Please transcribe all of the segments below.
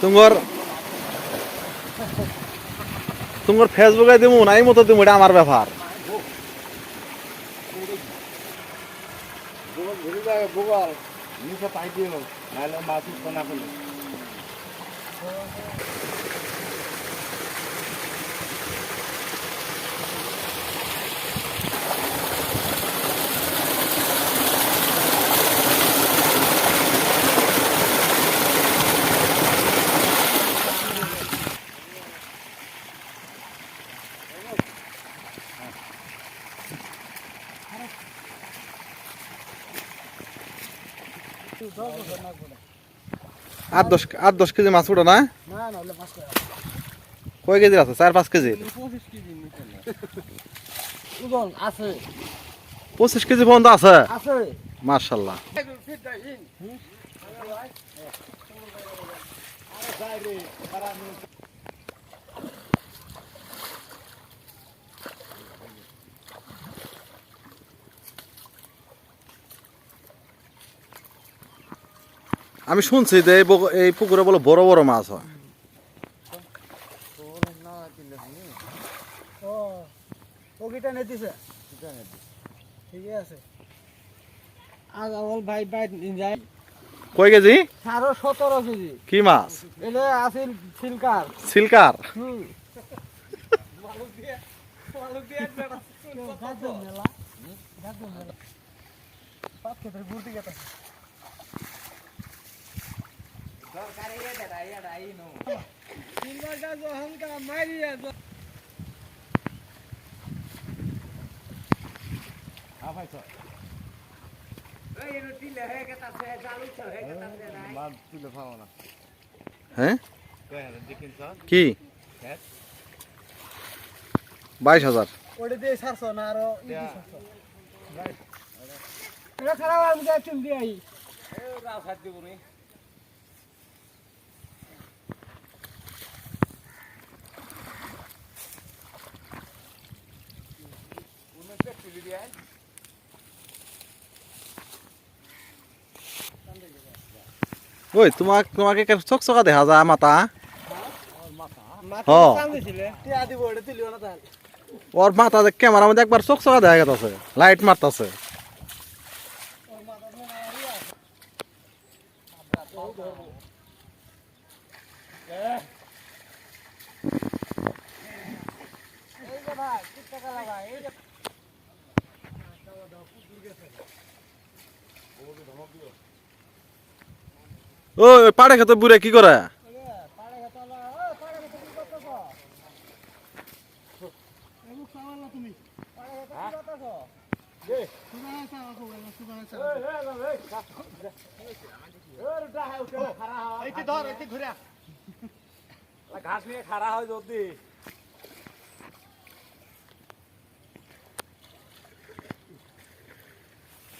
তোমার তোমার ফেসবুকে না নাই মতো দিমু এটা আমার ব্যাপার। নিচে পাই আট দশ আট দশ কেজি মাছ উঠো না? কয় কেজি আছে? চার, পাঁচ কেজি? পঁচিশ কেজি পর্যন্ত আছে? আছে মার্শাল্লাহ আমি শুনছি যে এই পুকুরে বলে বড় বড় মাছ হয়। কয় কেজি? সাড়ে সতেরো কেজি। কি মাছ? এটা আছিল সিলকার। সিলকার? হুম। হ্যাঁ? কি? বাইশ হাজার। ওটা দিয়ে সারছো না আরও এটা খারাপ আমি চুল দিয়ে আই ওই তোমাক তোমাকে চকচকা দেখা যায় মাথা মাথা হ্যাঁ। চান দিছিলে টিয়া দিব ওটা তুলিও না তাহলে ওর মাথা ক্যামেরা মধ্যে একবার চকচকা দেখা গেছে লাইট মারতাছে এই যে ভাই কি টাকা লাগায় এই যে ওই পাড়ে খেতে বুড়ে কি করে? পাড়ে গেতালা ও পাড়ে গেতে কি করতেছ এমন সামাল না তুমি পাড়ে গেতে কি করতেছ দে সুবাহ চাও কো বলে সুবাহ চাও এই ধর এই ঘুরে ঘাস নিয়ে খাড়া হয় যদি এই এই পাড়ে গেতে বলে রাখি খাই হরি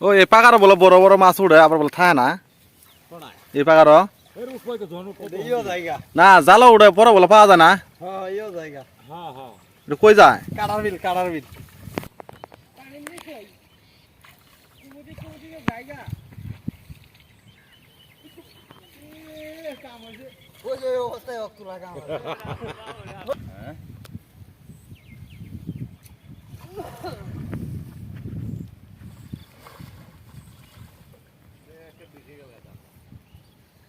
ওই এই পাকার বলে বড় বড় মাছ উড়ে আবার বলে থাকে না? এই পাকার না জালও উড়ে বড় বলে পাওয়া যায় না? হ্যাঁ ইও জায়গা। এটা কই যায়? কাটার বিল কাটার বিল।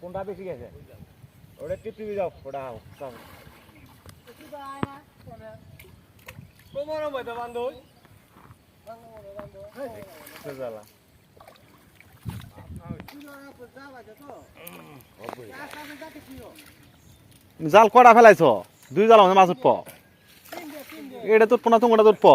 কোনটা বেশি গেছে? ওটা টিপি যাও ওটা সব তোমারও মধ্যে বান্ধব। জ্বালা। জাল কটা ফেলাইছ? দুই জাল মাছ উঠপ এটা তোর পোনা তোমাটা তোর প।